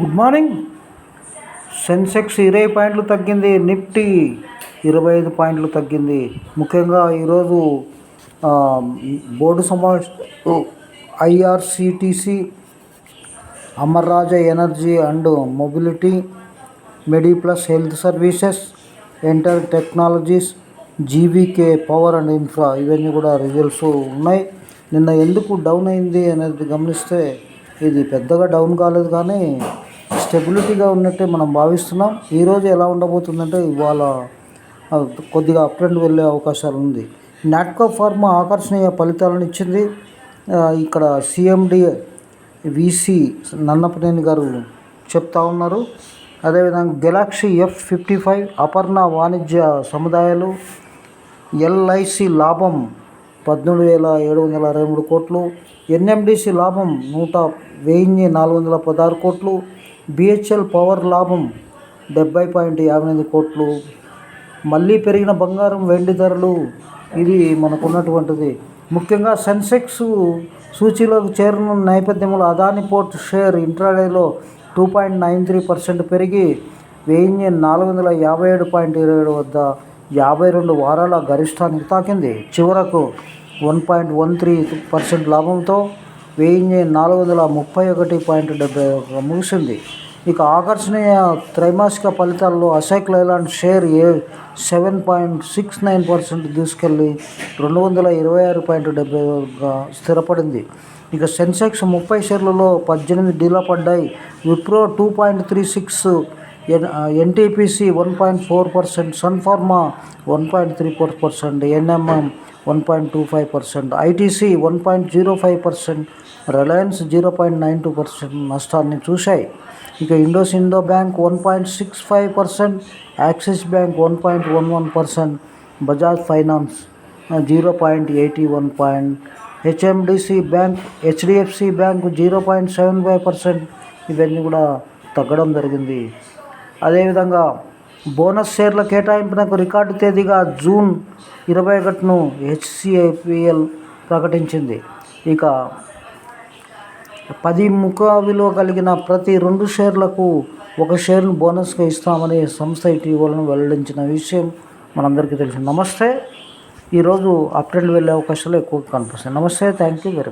Good morning. Sensex ఇరవై పాయింట్లు తగ్గింది నిఫ్టీ ఇరవై ఐదు పాయింట్లు తగ్గింది. ముఖ్యంగా ఈరోజు బోర్డు సమావేశ IRCTC Amar Raja energy and mobility medi plus health services enter technologies GVK power and infra ఇవన్నీ కూడా రిజల్ట్స్ ఉన్నాయి. నిన్న ఎందుకు డౌన్ అయింది అనేది గమనిస్తే ఇది పెద్దగా డౌన్ కాలేదు కానీ స్టెబిలిటీగా ఉన్నట్టే మనం భావిస్తున్నాం. ఈరోజు ఎలా ఉండబోతుందంటే ఇవాళ కొద్దిగా అప్ ట్రెండ్ వెళ్ళే అవకాశాలు ఉంది. నాట్కో ఫార్మా ఆకర్షణీయ ఫలితాలను ఇచ్చింది. ఇక్కడ సిఎండి విసి నన్నపనేని గారు చెప్తా ఉన్నారు. అదేవిధంగా Galaxy F fifty five Aparna వాణిజ్య సముదాయాలు ఎల్ఐసి లాభం పద్మూడు వేల ఏడు వందల అరవై మూడు కోట్లు ఎన్ఎండిసి లాభం నూట వెయ్యి నాలుగు వందల పదహారు కోట్లు బిహెచ్ఎల్ పవర్ లాభం డెబ్బై పాయింట్ యాభై ఎనిమిది కోట్లు. మళ్ళీ పెరిగిన బంగారం వెండి ధరలు ఇది మనకున్నటువంటిది. ముఖ్యంగా సెన్సెక్స్ సూచీలోకి చేరిన నేపథ్యంలో అదాని పోర్ట్ షేర్ ఇంట్రాడేలో two point nine three percent పెరిగి వెయ్యి నాలుగు వందల యాభై ఏడు పాయింట్ ఇరవై ఏడు వద్ద యాభై రెండు వారాల గరిష్టానికి తాకింది. చివరకు one point one three percent లాభంతో వెయ్యి నాలుగు వందల ముప్పై ఒకటి పాయింట్ డెబ్బై ఒక ముగిసింది ఇక ఆకర్షణీయ త్రైమాసిక ఫలితాల్లో అశోక్ లైలాండ్ షేర్ ఏ seven point six nine percent తీసుకెళ్ళి రెండు వందల ఇరవై ఆరు పాయింట్ డెబ్బైగా స్థిరపడింది. ఇక సెన్సెక్స్ ముప్పై షేర్లలో పద్దెనిమిది డీలా పడ్డాయి. Wipro two point three six N NTPC one point four percent Sun Pharma one point three four percent NMM one point two five percent ITC one point zero five percent Reliance zero point nine two percent నష్టాన్ని చూశాయి. ఇక Indus Indo bank one point six five percent Axis bank one point one one percent Bajaj finance zero point eighty one point HMDC bank HDFC bank zero point seven five percent ఇవన్నీ కూడా తగ్గడం జరిగింది. అదేవిధంగా bonus షేర్ల కేటాయింపునకు record తేదీగా June ఇరవై ఒకటిను హెచ్సిఐపిఎల్ ప్రకటించింది. ఇక పది ముఖ విలువ కలిగిన ప్రతి రెండు షేర్లకు ఒక షేర్ను బోనస్గా ఇస్తామని సంస్థ ఇటీవలను వెల్లడించిన విషయం మనందరికీ తెలుసు. నమస్తే. ఈరోజు అప్ వెళ్ళే అవకాశాలు ఎక్కువ కనిపిస్తాయి నమస్తే. Thank you very much